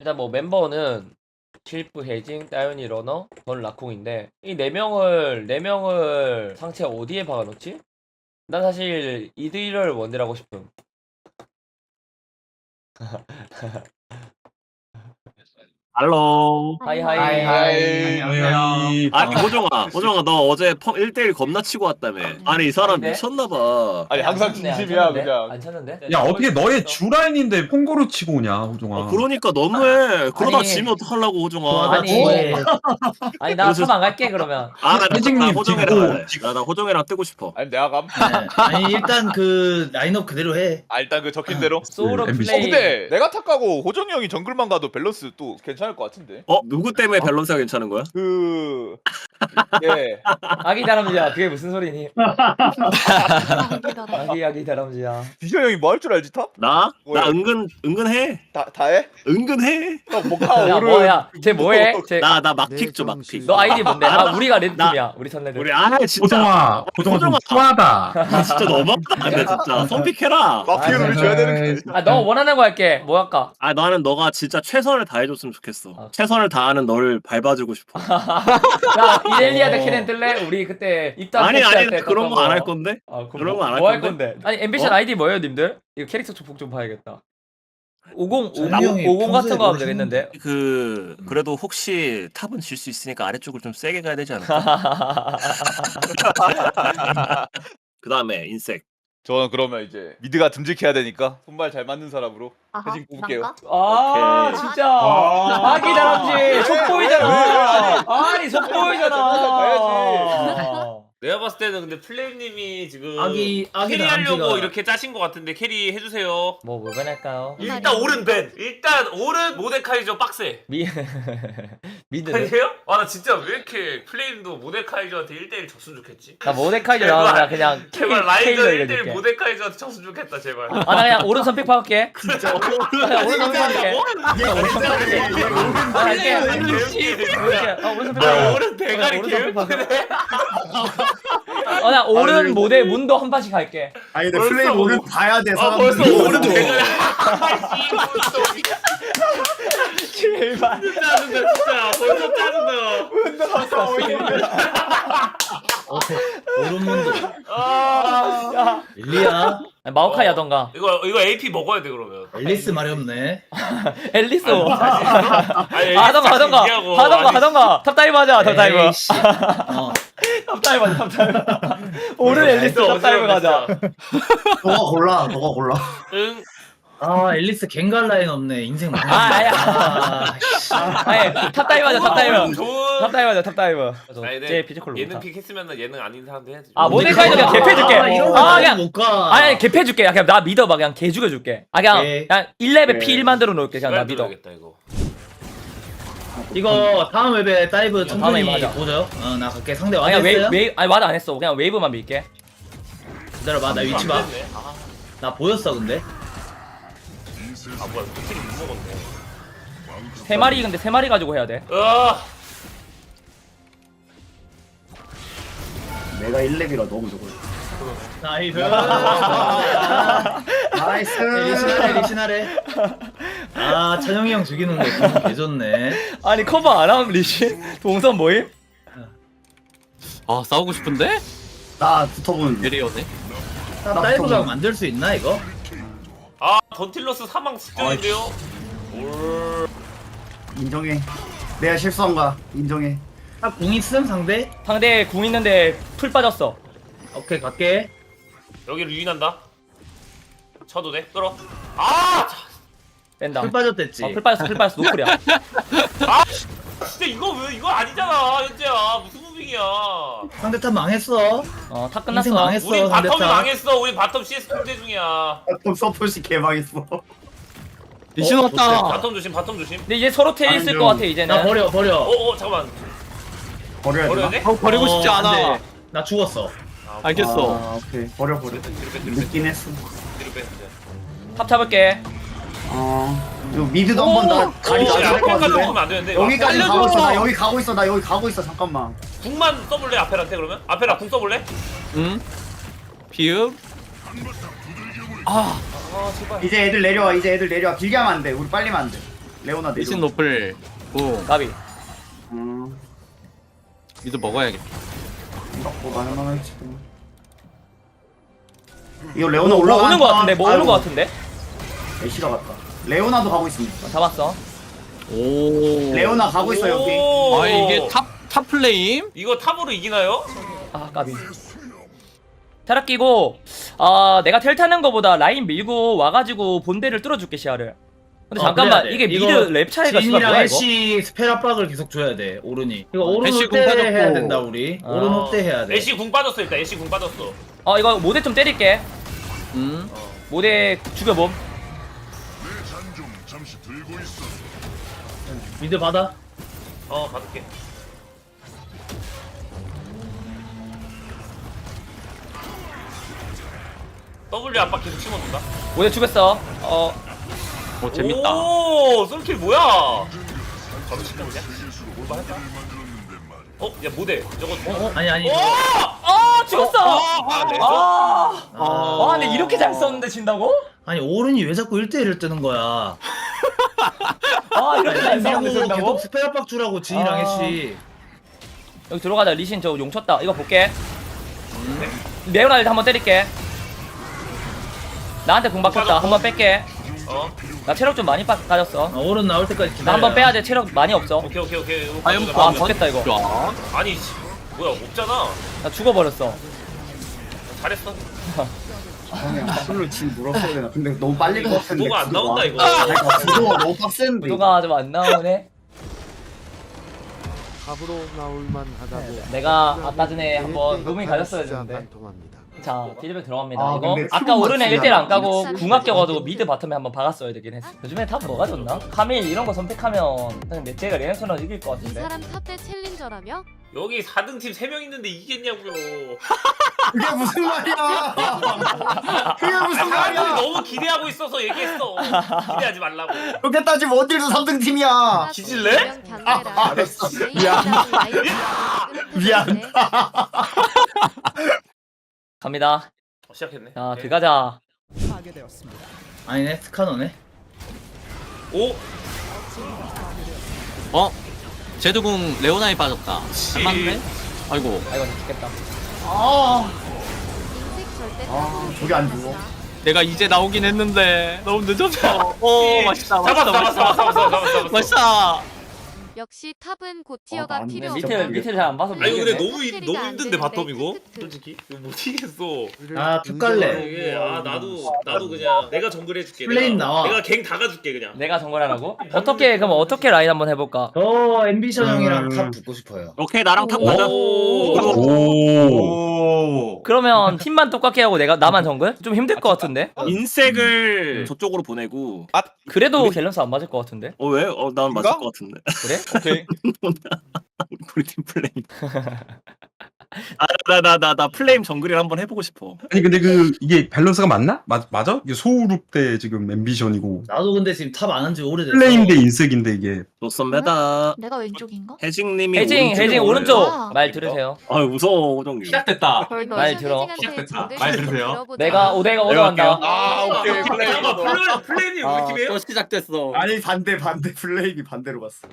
일단 뭐 멤버는 실프 헤징, 따윤이 러너, 전 라콩인데 이 네 명을 네 명을 상체 어디에 박아놓지? 난 사실 이들을 원딜하고 싶음. 할로. 하이 하이. 하이, 하이. 안녕하세요. 아니 호정아, 호정아 너 어제 1대1 겁나 치고 왔다며. 아니 이 사람 아닌데? 미쳤나봐. 아니 항상 진심이야? 그냥. 안 쳤는데? 야 어떻게 너의 주라인인데 폰고로 치고 오냐 호종아. 어, 그러니까 너무해. 그러다 아니. 지면 어떡하려고 호정아. 아니. 왜? 아니 나 그래서- 처음 안 갈게 그러면. 아, 나, 나, 나 호정이랑 지금- 나, 나 호정이랑 뜨고 싶어. 아니 내가 감. 네. 아니 일단 그 라인업 그대로 해. 아 일단 그 적힌 대로. 소울 오브 MBC. 어 플레이. 근데 내가 탁 가고 호정이 형이 정글만 가도 밸런스 또 괜찮을 것 같은데. 어 누구 때문에 밸런스가 괜찮은 거야? 그 예. 아기 다람쥐야 그게 무슨 소리니? 아기 아기 다람쥐야. 디저 형이 뭐 할 줄 알지 탑? 나? 뭐야? 나 은근 은근해. 다 다해? 은근해. 형 뭐가 야 오른. 뭐야? 쟤 뭐해? 쟤. 나 나 막픽 줘 막픽. 너 아이디 뭔데? 아 우리가 레드팀이야. 우리 선레드. 우리 아 진짜. 호종아 호종아 좀 호정아. 후하다. 아, 진짜 너무하다. 근데 진짜 선픽해라. 마피아를 아, 우리 줘야 되는 게. 아 너 원하는 거 할게. 뭐 할까? 아 나는 너가 진짜 최선을 다해줬으면 좋겠어. 아. 최선을 다하는 너를 밟아주고 싶어. 야 이렐리아드 캐넨 뜰래? 우리 그때 입단 아니 아니 때 그런 거 안 할 건데. 아, 그럼 그런 뭐, 거안할 뭐할 건데? 건데? 아니 앰비션 어? 아이디 뭐예요, 님들? 이거 캐릭터 조폭 좀 봐야겠다. 50 50 정명이 50 같은 평소에 거 하면 뭐 되겠는데. 그 그래도 혹시 탑은 질 수 있으니까 아래쪽을 좀 세게 가야 되지 않을까? 그 다음에 인색. 저는 그러면 이제 미드가 듬직해야 되니까 손발 잘 맞는 사람으로 아하, 해진 뽑을게요. 난가? 아 오케이. 진짜 아. 아기 다람쥐 속보이잖아. 속보이잖아. 가야지. 내가 봤을 때는 근데 플레임님이 지금 아기 아기 캐리 하려고 남지가 이렇게 짜신 것 같은데 캐리 해주세요. 뭐 뭐가 할까요? 일단 오른 벤. 일단 오른 모데카이저 빡세. 미 미드. 아니에요? 아 나 진짜 왜 이렇게 플레임도 모데카이저한테 1대1 졌으면 좋겠지? 나 모데카이저 제발. 나와 그냥 제발 라이저 케일러 1대1 이겨줄게. 모데카이저한테 졌으면 좋겠다 제발. 아 나 그냥 오른손 픽 박을게. 진짜 그냥 오른손 픽 박을게. 오른손 픽 박을게. 아. 개웃기네. 아 오른손 픽아 박을게. 오른 대가리 오른손 픽. 개웃기네. 어, 나 오른 모델 문도 한 판씩 갈게. 아니 근데 벌써 플레임 오른 오- 봐야 돼아 사람들이 벌써 오른 대가리. 제발. 짜증나 진짜 벌써 짜증나. 오른문도 아 야. 엘리야 마오카이 하던가. 이거 이거 AP 먹어야 돼 그러면. 앨리스 말이 없네. 앨리스. 아니, 하던가 하던가 얘기하고, 하던가 아니, 하던가 탑다이브 하자 탑다이브 에이씨. 어. 탑다이브 하자 탑다이브 오른 앨리스 진짜 탑다이브 가자 너가 골라 너가 골라 응. 아 앨리스 갱갈 라인 없네. 인생. 아, 아니야. 아, 씨. 아니 탑다이브 하자 탑다이브 좋은. 탑다이브 아니, 제 피지컬로 예능. 픽 했으면 예능 아닌 사람도 해야지. 아, 모데카이저 그냥 개패 줄게. 아, 이런 거 아, 그냥- 못 가. 아니 아니 개패 줄게 그냥 나 믿어 봐 그냥 개 죽여 줄게 아 그냥 오케이. 그냥 1레벨 네. P1 만 들어 놓을게 그냥 나 믿어 믿어야겠다 이거. 이거 다음 웹에 다이브 다음에 천천히. 보죠. 어나 갈게. 상대 아니 그냥 웨이, 아니 와드 안 했어 그냥 웨이브만 밀게 기다려봐 나 위치 봐. 안 됐네. 아, 나 보였어 근데. 아 뭐야 도킬이 못 먹었네. 세 마리 근데 세 마리 가지고 해야 돼아 내가 1렙이라 너무 좋아 나이스. 나이스 리시나래 리시나래. 아 찬영이 형 죽이는 거 너무 개좋네. 아니 커버 안 하면 리신 동선 모임? 아 싸우고 싶은데? 나 붙어본 예리어네 나나 다이브 붙어본- 각 만들 수 있나 이거? 아 던틸러스 사망 직전인데요. 올. 인정해 내가 실수한 거야 인정해 아 궁 있음 상대? 상대 궁 있는데 풀 빠졌어 오케이 갈게. 여기를 유인한다. 쳐도 돼? 끌어. 아 자, 뺀다 풀 빠졌댔지. 어, 풀 빠졌어 풀 빠졌어 노플이야 진짜 이거 왜 이거 아니잖아 현재야 무슨 무빙이야. 상대 탑 망했어. 어탑 인생 끝났어 망했어. 우리 상대 바텀이 탑. 망했어. 우리 바텀 CS 통제 중이야. 또 서포시 개망했어 리신 어, 왔다 바텀 조심, 바텀 조심. 근데 이제 서로 테일 있을 아니, 것 같아 나 이제는 버려 버려. 어, 어, 잠깐만. 버려야 버려야 되나? 돼? 어, 버리고 어, 싶지 안 않아 돼. 나 죽었어. 아, 알겠어 아 오케이 버려 버려 뒤로 빼, 뒤로 빼, 뒤로 빼, 뒤로 빼. 탑 잡을게 어 이거 미드도 한번 나 가리 오, 가야 될것 앞에까지 같은데 먹으면 안 되는데. 여기까지 와, 가고 있어 나 여기 가고 있어 나 여기 가고 있어 잠깐만 궁만 써볼래 아페란테 그러면? 아페라 궁 써볼래? 응? 비읍 아 제발. 이제 애들 내려와 이제 애들 내려와 길게 하면 안돼 우리 빨리 하면 안돼 레오나 내려. 리신 노플 고 가비 음. 미드 먹어야겠다 뭐 말만하지. 이거 레오나 뭐 올라가. 오는 거 같은데 뭐 오는 거 같은데 애쉬가 갔다. 레오나도 가고 있습니다. 잡았어 오 레오나 가고 있어 여기. 오. 아 이게 탑, 탑 플레임? 이거 탑으로 이기나요? 아 까비. 타락 끼고 아 내가 텔 타는 거보다 라인 밀고 와가지고 본대를 뚫어줄게 시야를. 근데 어, 잠깐만 그래야 돼. 이게 미드 이거 랩 차이가 뭐야 이거 애쉬 스펠 압박을 계속 줘야 돼 오른이. 이거 오른 애쉬 공 해야 빠졌고. 된다 우리. 아. 오른 홀대 해야 돼. 애쉬 궁 빠졌어 일단. 애쉬 궁 빠졌어. 어 이거 모대 좀 때릴게. 음. 모대 죽여봄 미드 받아. 어 받을게 W 압박 계속 심어준다? 모대 죽였어. 어. 오 재밌다. 오 솔킬 뭐야? 바로 치는 거냐? 올바했다 어? 야 뭐대 저거 어? 아니 아니 오! 아 죽었어! 아, 네. 아, 아, 아. 근데 이렇게 잘 썼는데 진다고? 아니 오른이 왜 자꾸 1대1을 뜨는 거야? 아 이렇게 잘 썼는데 진다고? 계속 스펠 압박 주라고 진이랑 아. 애쉬 여기 들어가자. 리신 저 용 쳤다. 이거 볼게. 레오나 일단 한번 때릴게 나한테 공 박혔다. 한번 뺄게. 어? 나 체력 좀 많이 빠, 빠졌어. 아, 오른 나올 때까지 기다려 나 한번 빼야 돼. 체력 많이 없어. 오케이 오케이 오케이. 이거 과연. 아 죽겠다 이거. 좋아. 아니 씨, 뭐야 없잖아. 나 죽어버렸어. 잘했어. 그냥 술로 진 물었어야 되나. 근데 너무 빨리 것 같은데. 구도가 안 나온다 이거. 구도가 너무 빡센데. 구도가 좀 안 나오네. 탑으로 나올 만 하다고. 내가 아까 전에 한번 로밍 가졌어야 되는데. 자 피드백 들어갑니다 아, 이거 근데 아까 수분 오른에 맞추지 1대1 안. 까고 궁합 껴가지고 미드 바텀에 한번 박았어야 되긴 했어 요즘에 탑 뭐가 좋나? 카밀 이런 거 선택하면 그냥 넷째가 레넥톤을 이길 것 이 같은데 사람 탑대 챌린저라며? 여기 4등 팀 3명 있는데 이기겠냐고요 그게 무슨 말이야? 그게 무슨 사람들이 말이야? 너무 기대하고 있어서 얘기했어 기대하지 말라고 그렇게 따지면 어딜도 3등 팀이야. 지질래? 아, 알았어. 미안. 미안. 갑니다. 어, 시작했네. 자 오케이. 들어가자. 아니네 스카너네. 오? 어? 제드궁 레오나에 빠졌다. 씨. 안 맞네? 아이고. 아 이거 죽겠다. 아, 아, 저게 안 죽어. 내가 이제 나오긴 했는데. 너무 늦었어. 오 맛있다 맛있다 잡았어 잡았어 맛있다. 잡았어 잡았어 잡았어. 맛있다 역시 탑은 어, 고티어가 안 돼. 필요 밑에. 밑에 잘 안 봐서 아니 근데 모르겠네 너무 이- 너무 힘든데 바텀 이거 솔직히 이거 못 이겠어 아 툭갈래 이게 아 나도 나도 그냥 내가 정글 해줄게 내가, 나와. 내가 갱 다 가줄게 그냥 내가 정글하라고? 어떻게 그럼 어떻게 라인 한번 해볼까? 저 앰비션 음. 형이랑 탑 붙고 싶어요 오케이 나랑 탑 가자 오. 오. 그러면 팀만 똑같게 하고 내가 나만 정글? 좀 힘들 것 같은데? 인색을 저쪽으로 보내고 그래도 밸런스 안 맞을 것 같은데? 어 왜? 어난 맞을? 것 같은데 그래? 오케이 우리 팀 플레임 아나 나 나 나 플레임 정글을 한번 해보고 싶어 아니 근데 그 이게 밸런스가 맞나? 맞 맞아? 이게 소우룹 대 지금 앰비션이고 나도 근데 지금 탑 안 한 지 오래됐어 플레임 대 인색인데 이게 좋습니다 내가 왼쪽인가? 해징님이 해징 오른쪽에 해징 오래요. 오른쪽 아. 말 들으세요 아유 무서워 호정님 시작됐다 말 들어. 말 들으세요. 내가 오대가 오더한다 아 오케이 아, 플레이 플레이님 우리 팀이에요? 또 시작됐어 아니 반대 반대 플레이기 반대로 갔어.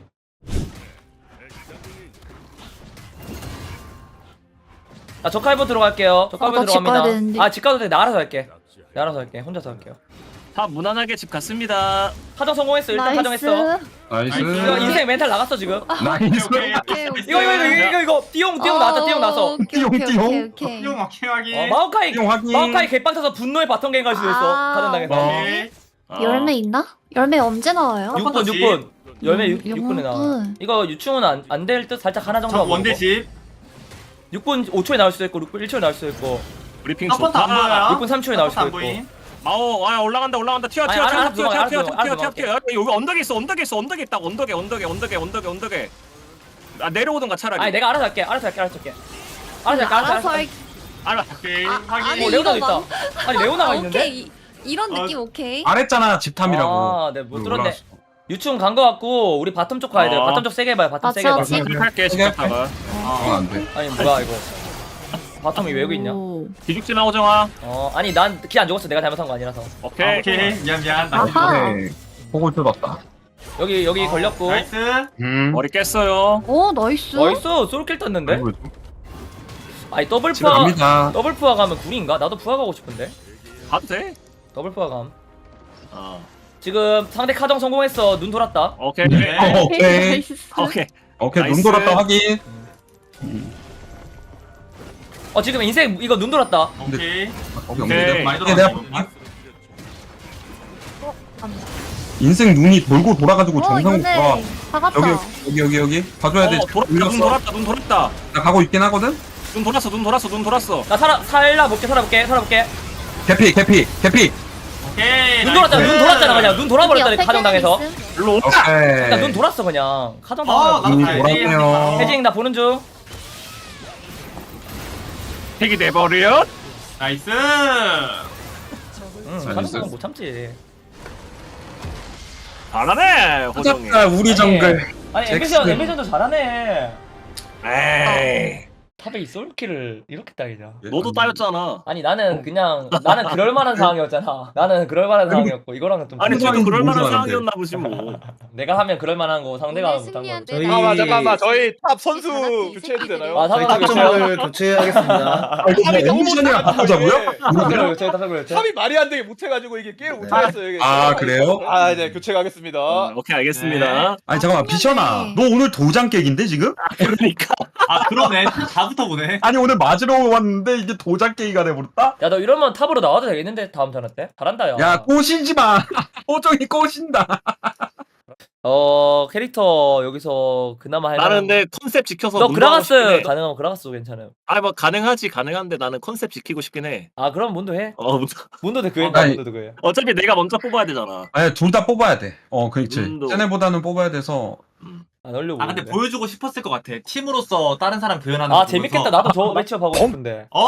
나 저칼부 들어갈게요. 저칼부 아, 나집 가야 들어갑니다. 되는데. 아 집 가도 돼 나 알아서 할게. 내가 알아서 할게. 혼자서 할게요. 다 무난하게 집 갔습니다. 파정 성공했어. 일단 파정했어. 나이스. 이거 인생 멘탈 나갔어 지금? 나이스. 이거 이거 이거 이거 이거 띠용 띠용 나왔다 띠용 나왔어. 오케이 띠용, 오케이 띠용. 오케이 오케이. 어, 마오카이 띠용 확인. 마오카이 개빵 타서 분노의 바텀 갱갈 수도 있어. 아, 파전당해서 오케이. 아. 열매 있나? 열매 언제 나와요? 6분 6분. 열매 6, 음, 6분에 나와. 이거 유충은 안 될 듯 살짝 하나 정도 원대집 6분 5초에 나올 수도 있고 6분 1초에 나올 수도 있고. 브리핑 좋다. 6분 3초에 나올 수도 있고. 아오 와 올라간다 올라간다. 튀어 아니, 튀어 튀어 알아서 튀어 튀어 알아서 튀어 튀어 튀어 튀어. 여기 언덕에 있어 언덕에 있어 언덕에 있다. 언덕에 언덕에 언덕에 언덕에 언덕에. 아 내려오던가 차라리. 아니 내가 알아서 할게. 알아서 할게 알아서 할게. 알아서 할게 알아서 할게. 알아 오케이 아, 아니 어 레오나도 이거 있다. 아니 레오나가 아, 있는데? 오케이. 이- 이런 느낌 오케이. 말했잖아 집탐이라고. 아, 네, 못 들었네. 유충 간 거 같고 우리 바텀 쪽 가야 돼. 어. 바텀 쪽 세게 봐요. 바텀 세게 봐. 맞춰. 할게 시작다가 어, 안돼 아니 뭐야 이거. 바텀이 왜 여기 있냐? 오. 기죽지 마 호정아 어 아니 난 키 안 죽었어. 내가 잘못한 거 아니라서. 오케이 아하. 네 호구 뜯었다 여기 여기 걸렸고 나이스. 음. 머리 깼어요. 오 나이스. 나이스 솔킬 떴는데 아이고, 아니 더블 집에 푸아 갑니다. 더블 푸아 가면 구리인가? 나도 푸아 가고 싶은데 가도 돼. 더블 푸아 감 어. 지금 상대 카정 성공했어 눈 돌았다 오케이. 네. 어, 오케이. 오케이. 오케이, 눈 나이스. 돌았다 확인. 어 지금 인생 이거 눈 돌았다 오케이. 오케이, 오케이. 많이 볼게, 들어갔어. 내가 볼게. 갑니다. 인생 눈이 돌고 돌아가지고 어 정상으로 돌아. 이거네. 박았다. 여기 여기 여기 여기 봐줘야 돼. 어, 돌았다. 눈. 돌았다. 눈 돌았다. 나 가고 있긴 하거든. 눈 돌았어. 눈 돌았어. 눈 돌았어. 나 살아 살아볼게 살아 볼게 살아 볼게 개피 개피 개피. 오케이. 눈 돌았잖아 눈 돌았잖아 그냥 눈 돌아버렸다니 옆에 카정 당해서 있음. 일로 오라. 그러니까 눈 오케이. 돌았어 그냥 카정 어, 당해서 나도 눈이 가야지. 돌았네요. 해징 나 보는 중 핵이 돼버려. 나이스. 응. 카정 못 참지 잘하네. 호정이. 찾았다 우리 정글. 아니. 엠비션 엠비션도 잘하네 에이. 탑에 이 솔킬을 이렇게 따이냐 너도 따였잖아. 아니 나는 그냥 나는 그럴 만한 상황이었잖아 나는 그럴 만한 상황이었고 이거랑은 좀 아니 쟤도 그럴 만한. 상황이었나 보지 뭐. 내가 하면 그럴 만한 거 상대가 하면 못한 거 저희- 잠깐만 잠깐만 저희 탑 선수 교체해도 되나요? 아, 저희 상관없- 탑정을 교체하겠습니다. 아, 이거 엠비션이랑 바꾸자고요? 탑을 교체 탑을 교체 탑이 말이 안 되게 못해가지고 이게 게임 네. 못하겠어요 이게. 아, 그래요? 아 이제 교체 가겠습니다. 음, 오케이 알겠습니다. 아니 잠깐만 비션아, 너 오늘 도장 깨기인데 지금? 그러니까. 아 그러네. 다 부터 보네. 아니 오늘 맞으러 왔는데 이게 도장 깨기가 돼버렸다? 야 너 이러면 탑으로 나와도 되겠는데 다음 턴 때? 잘한다 야. 야 꼬시지 마. 호정이 꼬신다. 어 캐릭터 여기서 그나마 할 나는 만한- 근데 컨셉 지켜서 너 문도하고 그라가스 싶긴 해. 가능하면 그라가스 괜찮음. 아니 뭐 가능하지 가능한데 나는 컨셉 지키고 싶긴 해. 아 그럼 문도 해. 어 문도- 문도도 그해. 아니. 문도도 그해. 어차피 내가 먼저 뽑아야 되잖아. 아니 둘 다 뽑아야 돼. 어 그렇지. 눈도. 쟤네보다는 뽑아야 돼서. 안 올려. 아 근데 보여주고 싶었을 것 같아. 팀으로서 다른 사람 교현하는. 아거 재밌겠다. 보면서. 나도 저 매치업 하고 싶은데. 어.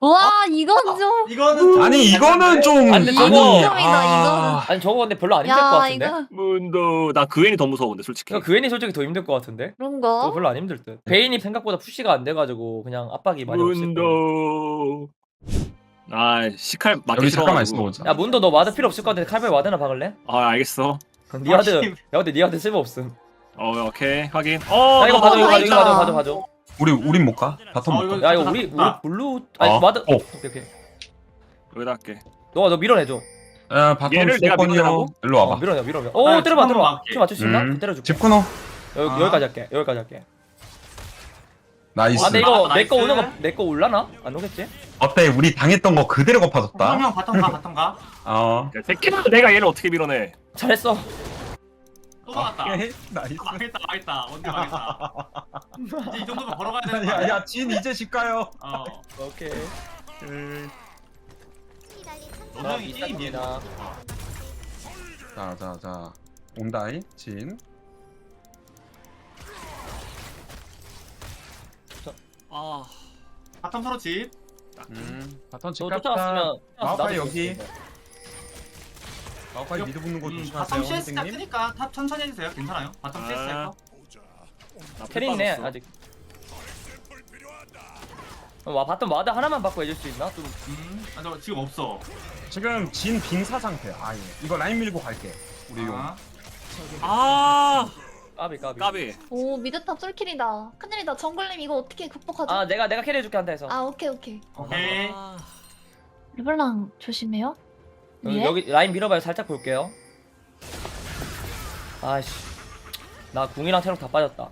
와 이건 좀. 이거는 좀 아니 이거는 좀 아니, 점이다, 아니 저거 근데 별로 안 힘들 것 야 같은데. 이거 문도 나 그웬이 더 무서워 근데 솔직히. 그러니까 그웬이 솔직히 더 힘들 것 같은데. 그런 그거 거. 별로 안 힘들 듯. 베인이 생각보다 푸시가 안 돼가지고 그냥 압박이 많이 없을. 문도. 아 시칼 맞기 여기. 있어 보자. 야 문도 너 와드 필요 없을 것 같은데 칼바에 와드나 박을래? 아 알겠어. 니 와드. 야 근데 니 와드 쓸모 없음. 어 오케이 확인. 어 야 이거 너- 봐줘 이거 어, 다행이다. 봐줘 봐줘 봐줘. 우리 우린 못 가. 바텀 어, 못 이거- 가. 야 이거 우리 우리 아. 블루 아니 어? 와드. 어. 오케이 오케이. 여기다 할게. 너너 밀어내줘. 야 바텀 얘를 내가 수도권이요. 밀어내라고? 일로 어, 와봐. 밀어내 밀어내. 오 아, 때려봐 집 때려봐. 한번 키 맞출 수 있나? 음. 때려줄게. 집 끊어. 여기 아. 여기까지 할게. 여기까지 할게. 나이스. 아 근데 이거 아, 내 거 나이스. 오는 거 내 거 올라나? 안 오겠지? 어때? 우리 당했던 거 그대로 갚아줬다. 형 바텀 가 바텀 가. 어. 야, 새끼야 내가 얘를 어떻게 밀어내? 잘했어. 또 막았다. 오케이, 나이스. 아, 망했다 망했다. 언제 망했다. 이제 이 정도면 걸어가야 되는 거 아니야? 야 야 진 이제 집 가요. 어. 오케이. 너는 형이 게임 얘. 나 자자 자 온다이 진. 아 바텀 서로 집. 음. 바텀 집 너 갔다. 쫓아왔으면 마오카이 나도 여기. 텐데. 마오카이 미드 붙는 거 음, 조심하세요 바텀 CS 딱 선생님. 뜨니까 탑 천천히 해주세요. 괜찮아요. 바텀 CS 할 거. 빠졌어. 아직. 어, 와 봤던 와드 하나만 바꿔 해줄 수 있나? 좀 음. 아, 저 지금 없어. 지금 진 빙사 상태야. 아예. 이거 라인 밀고 갈게. 우리 용. 아. 아 까비 까비. 까비. 오 미드탑 솔킬이다. 큰일이다. 정글님 이거 어떻게 극복하죠? 아 아, 내가 내가 캐리 해줄게 한다 해서. 오케이 오케이. 오케이. 아, 르블랑 조심해요. 여기, 예? 여기 라인 밀어봐요. 살짝 볼게요. 아씨. 나 궁이랑 체력 다 빠졌다.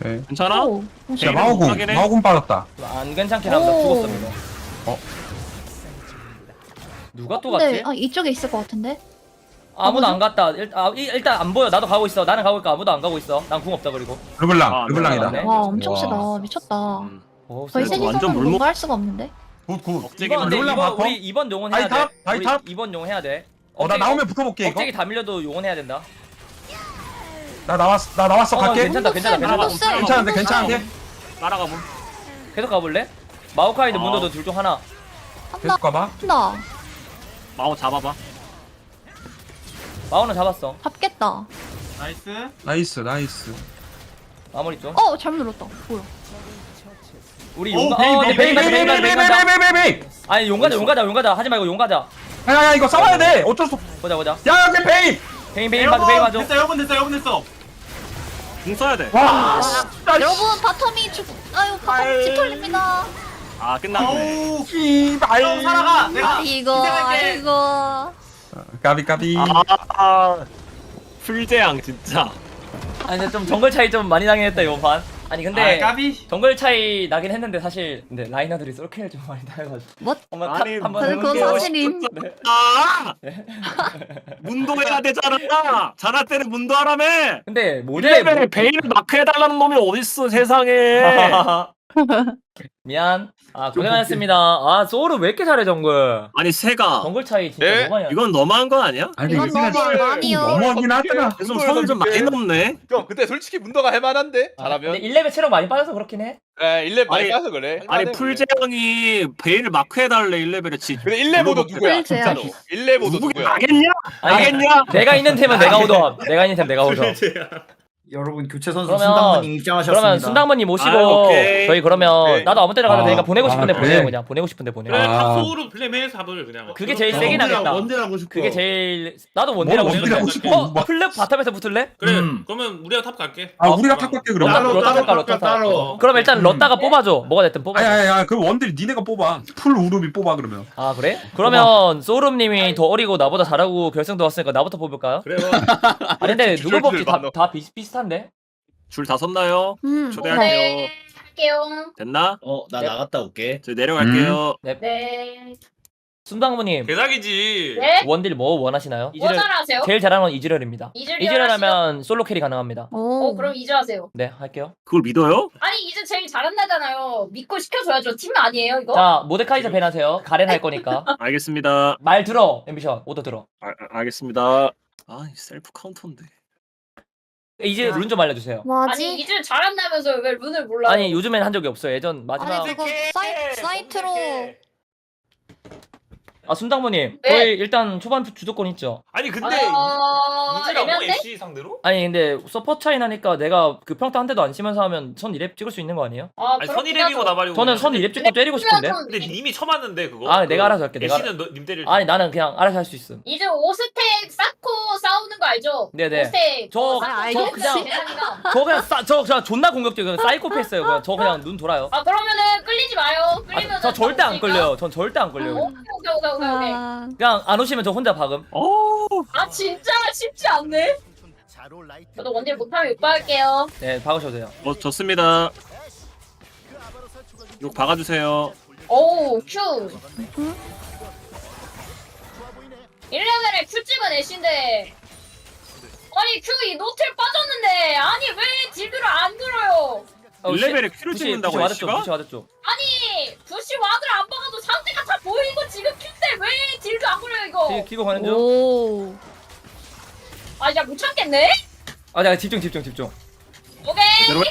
네. 괜찮아? 오, 야 못하긴 해. 마오공 빠졌다. 안 괜찮긴 오. 죽었어 이거. 어? 누가 또 근데 갔지? 아, 이쪽에 있을 것 같은데. 아무도 안 갔다. 일, 아, 이- 일단 안 보여. 나도 가고 있어. 나는 가고 있고 아무도 안 가고 있어. 난 궁 없다 그리고. 르블랑 아, 르블랑이다. 네. 와 엄청 와. 세다. 미쳤다. 음. 어, 저희 세다. 셋이- 완전 셋이서는 물먹- 뭔가 할 수가 없는데. 굿굿. 억제기 이번 근데 르블랑 이번? 우리 이번 용은 해야 다이탑? 돼. 다이탑? 우리 이번 용은 해야 돼. 어나 억제기- 나오면 붙어볼게 이거. 억제기 다 밀려도 용은 해야 된다. 나 나왔어 나 나왔어 어, 갈게. 괜찮다, 괜찮다, 괜찮다. 괜찮은데 괜찮은데. 쎄. 따라가 봄. 계속 가볼래? 마오카이드 어. 문도도 둘 중 하나. 한다 계속 가봐. 한다. 마오 잡아봐. 마오는 잡았어. 잡겠다. 나이스. 나이스 나이스. 마무리 좀. 어 잘못 눌렀다. 뭐야? 우리 오, 용가. 베인, 어, 근데 베인, 베인 가자, 베인 가자, 베인 가자. 베이 베이 베이 베이 베이. 아니 용 가자, 용 가자, 용 가자. 하지 말고 용 가자. 야야 이거 싸워야 돼. 어쩔 수. 없- 보자, 보자. 야 여기 베이. 베인 베인 봐줘 베인 봐줘 됐어 여러분 됐어 여러분 됐어 궁 써야 돼. 여러분 바텀이 죽 아유 바텀 집 털립니다 아 끝났네. 형 살아가 내가 이거. 아이고 까비 까비. 아 풀재앙 진짜. 아니 근데 좀 정글 차이 좀 많이 나긴 했다 이번 판 아니 근데 아 까비 정글 차이 나긴 했는데 사실 근데 라이너들이 솔킬 좀 많이 나가지고 뭐? 한번 아니, 탑 한번 그건 해볼게요. 사실임 아 문도해야 되잖아. 자나 때는 문도하라며. 근데 모델 레벨에 베인을 마크해달라는 놈이 어딨어 세상에. 미안 아 고생하셨습니다 아 소울은 왜 이렇게 잘해 정글 아니 새가 정글 차이 진짜 네? 너무 많이 이건 너무한 거 아니야? 아니 이건 너무 많이요 너무하긴 하더라. 좀 선을 좀 많이 넘네. 형 근데 솔직히 문도가 할만한데 아, 잘하면. 근데 1레벨 체력 많이 빠져서 그렇긴 해 에 1렙 많이 아니, 가서 그래. 아니 할만해, 풀재앙이 베인을 마크 해달래 1레벨에 지. 그래 1레보도 누구야 풀재앙. 진짜로 1레보도 누구 누구야 나겠냐? 아니, 나겠냐? 내가 있는 템은 내가 오더 내가 있는 템 내가 오더 여러분 교체 선수 그러면- 순당분님 입장하셨습니다. 그러면 순당머님 모시고 아, 오케이. 저희 그러면 오케이. 나도 아무 때나 가도 아, 되니까 보내고 싶은데 아, 보내요 그래? 그냥 보내고 싶은데 보내요 그래 아. 탑소울은 플레이해 삽을 그냥 그게 제일 세긴 하겠다 원딜하고 싶어 그게 제일 나도 원딜하고 뭘 원딜하고 싶은데 싶어? 어? 뭐. 플랩 바텀에서 붙을래? 그래 음. 그러면 우리가 탑 갈게 아 어, 우리가 탁 갈게 그럼. 따로 따로 따로. 따로 그럼 일단 음. 렀다가 뽑아줘 뭐가 됐든 뽑아줘 아야야야 그 원딜 니네가 뽑아. 풀 우르비 뽑아 그러면. 아 그래? 그러면 소름님이 더 어리고 나보다 잘하고 결승도 왔으니까 나부터 뽑을까요? 그래 아 근데 누구 뽑지 다. 다 비슷 비슷한데? 줄 다 섰나요? 음. 초대할게요. 네. 할게요. 됐나? 어 나 네. 나갔다 올게 저 내려갈게요. 네. 순당무님 대박이지 네? 원딜 뭐 원하시나요? 뭐 잘하세요? 제일 잘하는 건 이즈렐입니다 이즈리얼 이즈렐하면 솔로 캐리 가능합니다 오 어 그럼 이즈 하세요. 네 할게요 그걸 믿어요? 아니 이즈 제일 잘한다잖아요. 믿고 시켜줘야죠. 팀 아니에요 이거? 자 모데카이저 밴하세요 가렌 할 거니까 알겠습니다. 말 들어 앰비션 오더 들어 아, 아, 알겠습니다. 아 이 셀프 카운터인데. 이제 룬 좀 알려주세요 아니? 이즈 잘한다면서 왜 룬을 몰라요? 아니 요즘엔 한 적이 없어요 예전 마지막 아니 그거 사이, 사이트로 아 순당무님 네. 저희 일단 초반 주도권 있죠 아니 근데 어... 이즈라고 애매한데? 애쉬 상대로? 아니 근데 서포 차이 나니까 내가 그 평타 한 대도 안 치면서 하면 선 2렙 찍을 수 있는 거 아니에요? 아, 아니 그렇긴 선이랩이고 하죠. 나발이고 저는 선 2렙 찍고 때리고 싶은데 근데 님이 쳐맞는데 그거 아, 내가 알아서 할게, 내가 애쉬는 너, 님 때릴 때. 아니 나는 그냥 알아서 할 수 있음 이즈 5스택 쌓고 싸우는 거 알죠? 네네. 5스택 저- 아, 저. 그냥-. 저 그냥 싸, 저 그냥 존나 공격적이에요 사이코패스예요 그냥 저 그냥 눈 돌아요 아 그러면은 끌리지 마요. 끌리면 아, 저 절대 안 끌려요 전 절대 안 끌려요 오케이 오케이 오케이 오케이 오케이. 아, 그냥 안 오시면 저 혼자 박음 어. 아 진짜 쉽지 않네. 저도 원딜 못하면 육바할게요. 네 박으셔도 돼요 어 좋습니다. 욕 박아주세요. 오우 큐. 1레벨에 큐 찍은 애쉬인데 아니 큐 이 노틀 빠졌는데 아니 왜 딜들을 안 들어요? 어, 1레벨에 시- 큐를 찍는다고 맞았죠? 부시 맞았죠 아니 부시 와드를 안 박아도 상대가 다 보이고 지금 큐인데 왜 딜도 안 걸려요 이거? 기- 기고 가는 중 오아 진짜 못 참겠네. 아, 자, 집중, 집중, 집중. 오케이. 여러분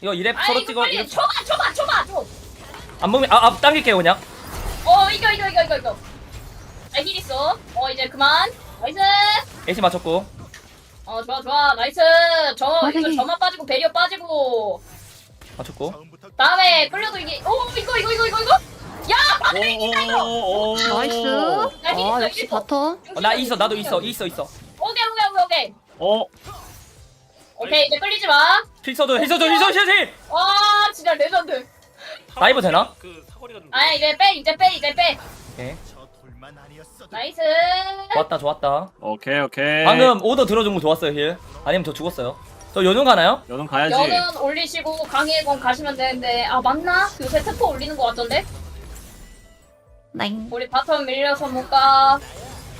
이거 2렙 아 서로 이거 찍어. 빨리 이거 쳐봐 쳐봐 쳐봐 줘. 안 먹으면, 아, 아, 당길게요, 그냥. 어 이거 이거 이거 이거 이거. 아힐 있어. 어 이제 그만. 나이스. AC 맞췄고. 어 좋아 좋아 나이스. 저 이거 빠르게. 저만 빠지고 배리어 빠지고. 맞췄고. 다음에 끌려도 이게 오 이거 이거 이거 이거 이거. 야 바드레 오오오 나이스 아 역시 바텀 어, 나 있어, 나도 있어, 있어, 있어. 오케이 오케이 오케이 오케이. 어 오케이 이제 끌리지 마. 힐서도, 힐서도, 힐서, 힐서! 와 진짜 레전드. 다이브 되나? 그 사거리가 좀 아 이제 빼 이제 빼 이제 빼. 오케이. 나이스. 좋았다, 좋았다. 오케이 오케이. 방금 오더 들어준 거 좋았어요, 힐. 아니면 저 죽었어요. 저 연ung 가나요? 연ung 가야지. 연은 올리시고 강의건 가시면 되는데 아 맞나? 요새 태포 올리는 거 같던데? 나잉 우리 바텀 밀려서 못 가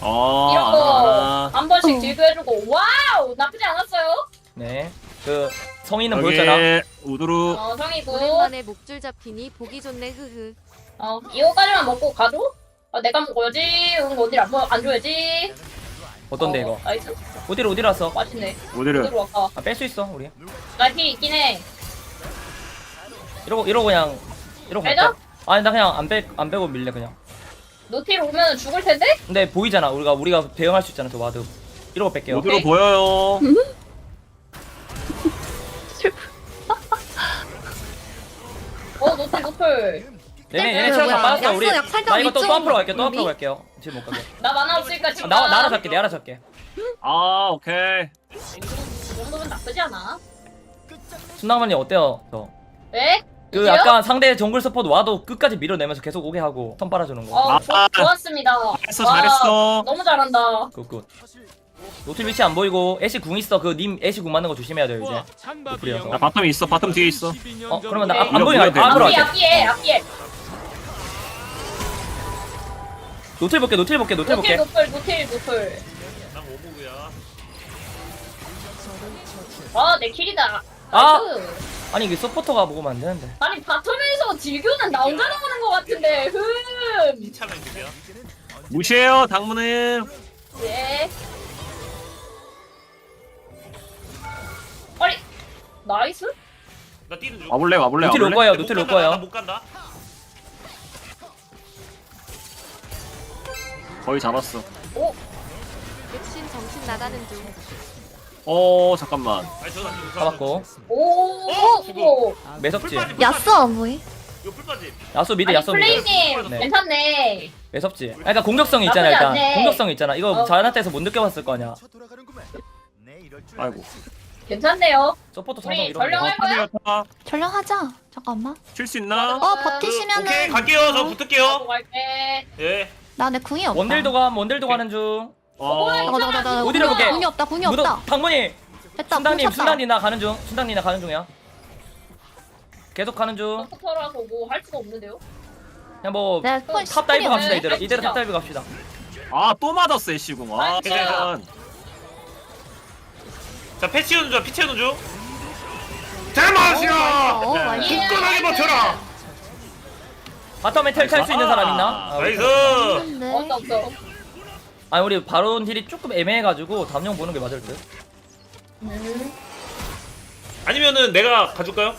어. 이런 안 거. 한 번씩 딜도 해주고 와우 나쁘지 않았어요 네. 그, 성인은 보였잖아. 여기 우두루. 어 성이고 오랜만에 목줄 잡히니 보기 좋네 흐흐. 어 이거까지만 먹고 가줘? 어, 내가 먹어야지 응 어딜 안, 먹- 안 줘야지 어떤데, 어, 이거? 나이스 어디로, 어디로 왔어? 맛있네 우두루. 어디로 갈까 아, 뺄 수 있어, 우리. 나힐 있긴 해 이러고, 이러고 그냥, 이러고 빼자? 갈까? 아니, 나 그냥 안 빼, 안 빼고 밀래, 그냥. 노틸 오면 죽을 텐데? 근데 보이잖아. 우리가, 우리가 대응할 수 있잖아, 저 와드. 이러고 뺄게요. 우두루 오케이. 보여요. 어 노틸 노틸 얘네 얘네 그 체력 다 빠졌어 우리 약 살짝 나 이거 또, 또 위쪽 앞으로 갈게 또 우리? 앞으로 갈게요 지금 못 가게 나 만화 없으니까 아, 지금 나, 나 알아서 할게 내가 알아서 할게 아 오케이. 이 정도면 나쁘지 않아 순당만님 어때요 저? 네? 그 이제요? 약간 상대 정글 서포트 와도 끝까지 밀어내면서 계속 오게 하고 선 빨아주는 거어 조, 아. 좋았습니다 잘했어 와, 잘했어. 너무 잘한다 굿굿 노틸 위치 안 보이고 애쉬 궁 있어 그 님 애쉬 궁 맞는 거 조심해야 돼요 이제 나 바텀에 있어. 바텀 뒤에 있어. 어 그러면 나 네. 안 밀어, 앞으로 앞뒤에 앞뒤에 노틸 볼게 노틸 볼게 노틸 볼게 노틸 노틸 노틸 노틸 난 오버구야. 아내 킬이다 아! 나이스. 아니 이게 서포터가 먹으면 안 되는데 아니 바텀에서 딜교는 나 혼자 나오는 것 같은데 흠 이차면 그게야. 무시해요 당문은. 예. 아니 나이스? 나 뛰는 중. 와볼래 와볼래 노틸 올 와볼래. 거예요 못 노틸 올 거예요 못 간다. 거의 잡았어. 백신 정신 나가는 중. 어 잠깐만. 아니 저는 안 죽어. 잡았고 오, 어, 오. 매섭지 풀빠지. 야스 안 보이? 풀빠지. 야수 미드 야수 미드 플레이님 네. 괜찮네. 매섭지 아니, 그러니까 공격성이 있잖아 나쁘지 일단 않네. 공격성이 있잖아 이거 어. 자연한테서 못 느껴봤을 거 아니야 아이고. 괜찮네요. 서포터 우리 상성 이런 전령 거할 거야? 타. 전령하자. 잠깐만. 칠수 있나? 어 그, 버티시면은. 오케이 갈게요. 저 붙을게요. 하고 갈게. 예. 나 내 궁이 없다. 원딜도 가 원딜 도 가는 중 어. 잠깐 잠깐 잠깐. 어디로 볼게? 궁이 없다. 궁이 무도 없다. 당문이 됐다. 순당님. 순당님 나 가는 중 순당님 나 가는 중이야 계속 가는 중 서포터라서 뭐 할 수가 없는데요. 그냥 뭐 내가 폰탑 다이브 갑시다 네, 이대로 이대로 탑 다이브 갑시다 아또 맞았어 애쉬궁. 아 맞죠? 괜찮. 자 패치 중. 피치. 어, 많이 예, 굳건하게. 버텨라. 바텀에 텔탈수 있는 사람 있나? 아, 나이스. 했는데. 없어 없어. 아니 우리 바론 딜이 조금 애매해가지고 담용 보는 게 맞을 듯 음. 아니면은 내가 가줄까요?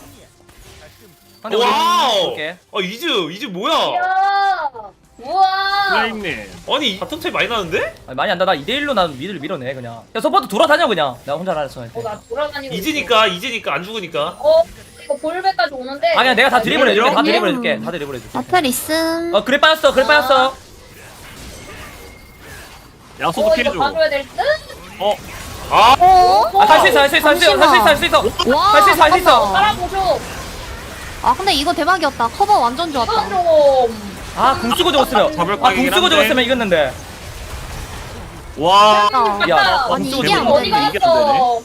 우리 와우. 볼게 아 이즈 이즈 뭐야? 이야. 우와. 플레임님. 아니 바텀 차이 많이 나는데? 아니, 많이 안다 나 2대1로 난 미드를 밀어내 그냥 야 서포트 돌아다녀 그냥 내가 혼자 알아서 할 때. 어나 돌아다니고. 있어. 이즈니까 이즈니까 안 죽으니까. 어 이거 볼백까지 오는데. 아 그냥 내가 다 드리블 해줄게 다 음. 드리블 해줄게 다 드리블 해줄게 앞에 있음. 어 그래 빠졌어 그래 빠졌어 야소도 어 이거 피해줘. 봐줘야 될 듯. 어. 아 어? 아수 있어 할 수 있어 할 수 있어 할 수 있어 할 수 있어 와. 할수 있어, 할수 있어. 잠깐만. 살아보죠. 아 근데 이거 대박이었다. 커버 완전 이건 좋았다. 좀. 아 궁 쓰고 죽었으면 잡을 아궁 거긴 쓰고 한데. 죽었으면 이겼는데 와. 야 아니, 궁 쓰고 이게 안 어디 되네. 이게 안 되네. 갔어?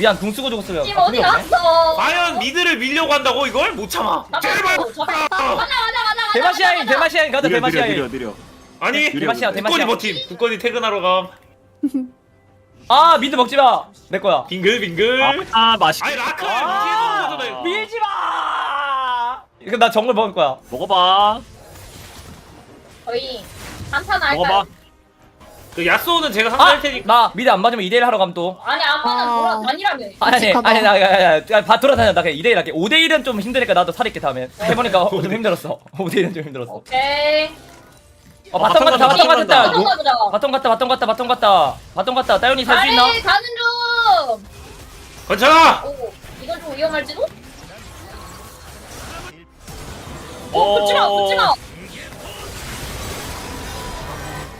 미안 궁 쓰고 죽었으면 팀 아, 어디. 갔어? 과연 미드를 밀려고 한다고 이걸 못 참아. 제발. 대마시아인 대마시아인 가자 느려 느려 대마시아인 느려 느려. 아니 대마시아 대마시아 버팀. 국건이 퇴근하러 감. 아 미드 먹지 마 내 거야 빙글 빙글. 아 맛있. 아니 라크 아, 뒤에 놓은 거잖아요. 밀지 마 이거 나 정글 먹을 거야 먹어봐. 저희 한판 먹어봐. 할까요? 그 야스오는 제가 상대할 테니까. 아나 미드 안 맞으면 2대1 하러 가면 또 아니 아빠는 아. 돌아다니라며. 아니 아니 끔찍하다. 아니 나야야야 돌아다녀 나 그냥 2대1 할게 5대1은 좀 힘드니까 나도 살릴게 다음에 해보니까 어, 좀 힘들었어 5대1은 좀 힘들었어 오케이. 어 바텀 갔다 바텀 바텀 갔다 바텀 가보자. 바텀 갔다 바텀 갔다 바텀 갔다 바텀 갔다 따윤이 살 수 있나? 아니 가는 중. 괜찮아. 오 이건 좀 위험할지도? 어. 오 붙지마 붙지마.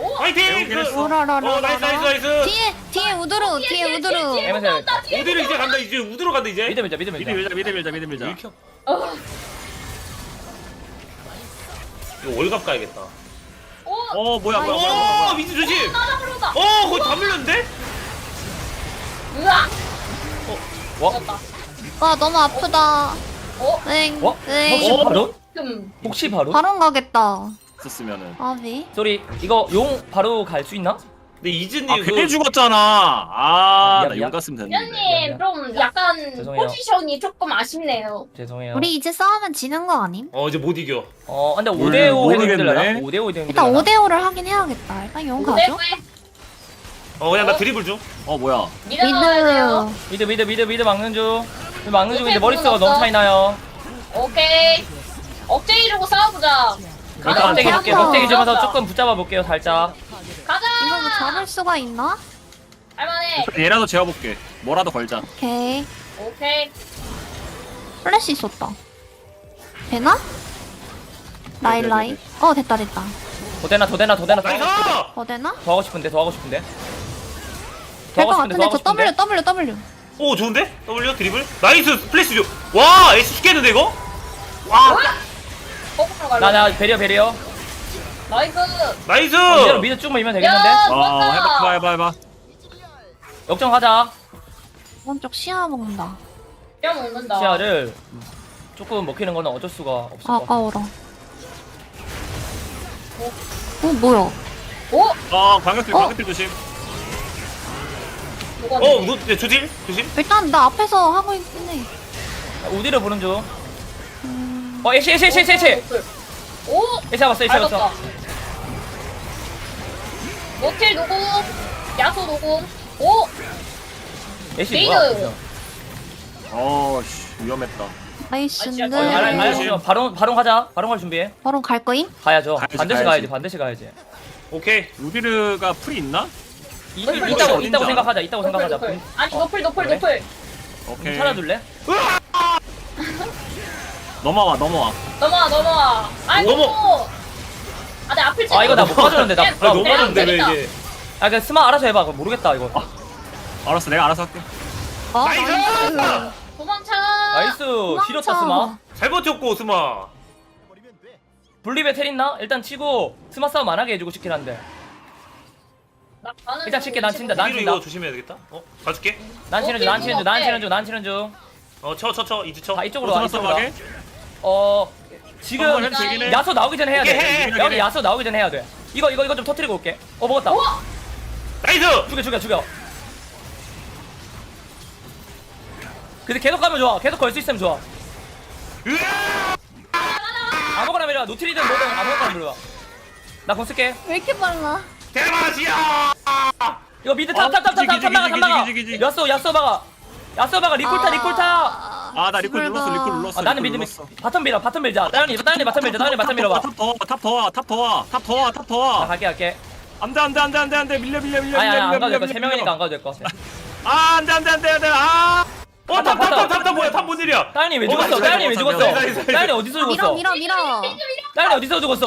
오 파이팅. 배우긴 그. 오라라라. 어 나이스 나이스 나이스. 뒤에 뒤에 우드루 뒤에 우드루. 에면서 우디로 이제 간다 이제 우드로 간다 이제. 미드 밀자 미드 미드 밀자 밀자 미드 밀자 미드 밀자. 어. 이거 월갑 가야겠다. 오. 어 뭐야 뭐야 뭐야 뭐야. 오 뭐야. 미드 조심. 어 거의 다 물렸는데? 으악. 와? 죽었다. 와 너무 아프다. 어? 응. 와? 응. 혹시 바로? 금. 혹시 바로? 바론 가겠다. 있었으면은. 아비. 소리 이거 용 바로 갈 수 있나? 근데 이즈님 아그 괜히 죽었잖아. 미안, 아나 미안. 용 갔으면 됐는데. 위원님 좀 약간 죄송해요. 포지션이 조금 아쉽네요. 죄송해요 우리 이제 싸우면 지는 거 아님? 어 이제 못 이겨. 어 근데 뭘 5대5 해도 모르겠네. 힘들려나? 5대5 해도 일단 힘들려나? 5대5를 하긴 해야겠다. 일단 용 가죠. 네, 어 그냥 나 드리블 중. 어 뭐야. 미드. 미드. 미드 미드 미드 미드 막는 중 미드 막는 중인데 옆에 머릿수가 부분 너무 없어. 차이 나요 오케이. 억제 이루고 싸워보자. 억제기 줄게. 억제기 주면서. 조금 붙잡아 볼게요 살짝 가자. 이거 뭐 잡을 수가 있나? 할만해. 얘라도 재워볼게. 뭐라도 걸자. 오케이. 오케이. 플래시 있었다. 되나? 라인 라인. 어 됐다 됐다. 더 되나 더 되나 더 되나 나이스! 어 되나? 더 하고 싶은데 더 하고 싶은데 더될 하고 것 싶은데 같은데 더저 하고 싶은데 W W W. 오 좋은데? W 드리블? 나이스 스플래시 줘. 와 에이스 죽겠는데 이거? 와 거꾸로 갈래. 나나 베리어 베리어 나이스. 나이스! 이대로 미드 쭉 밀면 되겠는데 야, 어. 해봐 해봐 해봐 해봐 역전하자 오른쪽 시야 먹는다. 야 먹는다. 시야를 조금 먹히는 거는 어쩔 수가 없을 아, 것 같아 아까워라. 어 뭐야? 오, 어 광역필 어? 광역필 조심 뭐가 어 되지? 이거 네, 조심 조심. 일단 나 앞에서 하고 있긴 해. 우디를 보는 중 어, 애쉬, 애쉬, 애쉬, 애쉬, 애쉬. 오, 애쉬 잡았어, 애쉬. 잡았어. 노틸 누구? 야수 누구? 오, 애쉬. 뭐야? 그냥. 어씨 위험했다 나이스인데. 아, 어, 알아, 조심. 알아. 바로, 바로 가자. 바로 갈 준비해. 바로 갈 거임? 가야죠. 가야지, 반드시 가야지. 가야지, 반드시 가야지. 오케이. 우디르가 풀이 있나? 이, 노플, 있다고, 노플. 있다고 생각하자, 있다고 노플, 생각하자. 노플. 분- 아니 어, 노플, 노플, 그래? 노플. 오케이 찾아둘래? 넘어와 넘어와 넘어와, 넘어와. 아이 넘어. 아, 내 앞을 아, 이거 나못 가져오는데, 나. 네, 아 너무 네, 많은데 왜. 이게? 아, 그 스마 알아서 해봐. 그거 모르겠다, 이거. 알았어 내가 알아서 할게 아 나이스! 도망쳐. 나이스. 지렸다, 스마. 잘 버텼고 스마. 분리배 텔 있나? 일단 치고, 스마 싸움 안 하게 해주고 싶긴 한데. 나 가는 일단 칠게, 난 친다, 난 친다. 이거 조심해야 되겠다. 어 가줄게. 난 치는 중, 난 치는 중, 난 치는 중, 난 치는 중. 어쳐 쳐쳐 이즈 쳐. 다 이쪽으로 와, 어서 이쪽으로 와. 어, 지금 되긴 해. 야소 나오기 전에 해야 해, 돼. 해, 여기 해. 야소 나오기 전에 해야 돼. 이거, 이거, 이거 좀 터트리고 올게. 어, 먹었다. 나이스. 죽여 죽여 죽여 근데 계속 가면 좋아 계속 걸 수 있으면 좋아 아무거나 밀어 노트리든 뭐든 아무거나 밀어 나공 쓸게 왜 이렇게 빨라? 대마지야. 이거 미드 어, 탑탑탑탑 기지, 탑 막아 기지, 탑 막아 기지, 기지, 기지. 야쏘 야쏘 막아 야쏘 막아 리콜타 리콜타 아나 리콜 눌렀어 리콜 눌렀어 아, 나는 밀- 눌렀어. 바텀 밀어 바텀 밀자. 따연이 따연이 바텀 밀자 따연이 바텀 밀어봐. 탑더와탑더와탑더와탑더와 나 갈게 갈게. 안돼 안돼 안돼 안돼 안돼. 밀려 밀려 밀려 아니 아니 안 밀려 가도 밀려 될거세 밀려 명이니까 안 가도 될거 아 안돼 안돼 안돼 안돼. 아 어탑탑 탑 탑 뭐야? 탑 뭔 일이야? 따연이 왜 어, 죽었어? 나이스, 따연이 왜 죽었어. 나이스, 나이스. 따연이 어디서 밀어 죽었어? 밀어 밀어. 따연이 어디서 죽었어?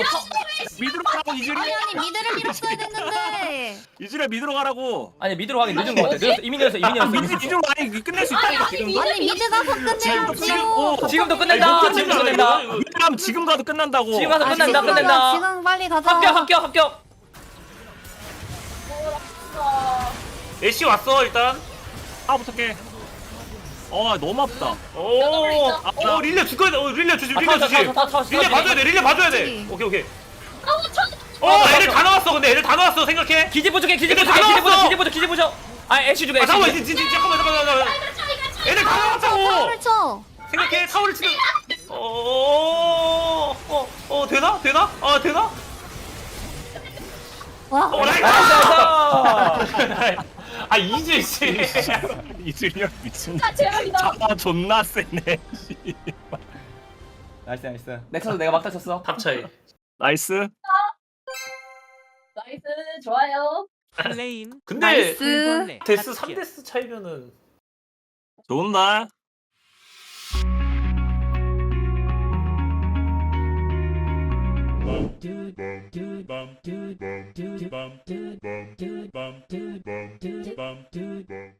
미드로 가라고 이즈리 아니 아니 미드를 밀었어야 됐는데. 이즈리 미드로 가라고. 아니 미드로 가기 늦은 거 같아. 늦었어. 이미 늦었어 이미 아 늦었어 이미 미드 늦었어 미드로 아니 끝낼 수 있다니까 지금. 아니 미드 가서 지금 지금. 어 지금도 아니, 끝낸다 못 지금도 끝낸다, 끝낸다 이거. 미드라면 지금 가도 끝난다고. 지금 가서 아, 끝낸다 지금 끝낸다. 가자, 지금 빨리 가자. 합격 합격 합격. 애쉬 왔어 일단. 아 부탁해 어 너무 아프다 오. 아, 어 릴레 죽어야 돼. 어 릴레 아, 릴레. 타, 타, 타, 타, 릴레 타, 봐줘야 돼. 릴레 봐줘야 돼. 오케이 오케이. 아우 천. 어 애들 다 나왔어 근데 애들 다 나왔어 생각해. 기지 부족해 기지 부족해 다 기지 부족 나왔어. 기지 부족 기지 부족 아 애쉬 죽여 아 애쉬 잠깐만 죽여 진짜 잠깐만 잠깐만 잠깐만. 애들 다 나왔다고. 쳐. 생각해 타워를 치는. 어어어 어, 어, 되나 되나 아 되나? 와. 어 나이스. 나이스 아 이제 씨. 이즈리 형 미친 아 제발이다. 자아 존나 세네 나이스 나이스 넥서스 내가 막 다 쳤어 탑 차이. 나이스 나이스 좋아요. 근데 나이스. 데스 3 데스 차이면은 좋은 날 bum, do bum, do bum, do bum, do bum, do bum, do bum, do bum.